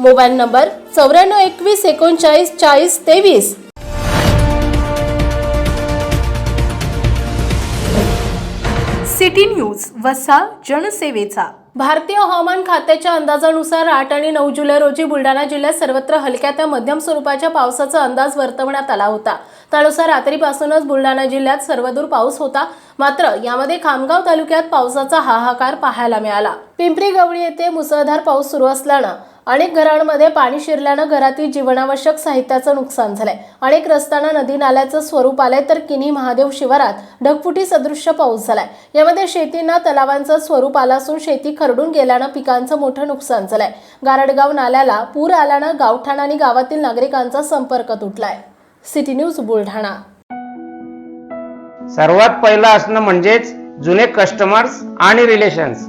Mobile number चौऱ्याण्णव एकवीस एकोणचाळीस चाळीस तेवीस. सिटी न्यूज वसा जनसेवेचा. भारतीय हवामान खात्याच्या अंदाजानुसार आठ आणि नऊ जुलै रोजी बुलढाणा जिल्ह्यात सर्वत्र हलक्या ते मध्यम स्वरूपाच्या पावसाचा अंदाज वर्तवण्यात आला होता. त्यानुसार रात्रीपासूनच बुलढाणा जिल्ह्यात सर्वदूर पाऊस होता. मात्र यामध्ये खामगाव तालुक्यात पावसाचा हाहाकार पाहायला मिळाला. पिंपरी गवळी येथे मुसळधार पाऊस सुरू असल्यानं अनेक घरांमध्ये पाणी शिरल्यानं घरातील जीवनावश्यक साहित्याचं नुकसान झालंय. अनेक रस्त्यांना नदी नाल्याचं स्वरूप आलंय तर किनी महादेव शिवारात ढगफुटी सदृश्य पाऊस झालाय. यामध्ये शेतींना तलावांचं स्वरूप आलं असून शेती खरडून गेल्यानं पिकांचं मोठं नुकसान झालंय. गारडगाव नाल्याला पूर आल्यानं गावठाण आणि गावातील नागरिकांचा संपर्क तुटलाय. City news Buldhana. सर्वात पहिलं असणं म्हणजेच जुने कस्टमर्स आणि रिलेशन्स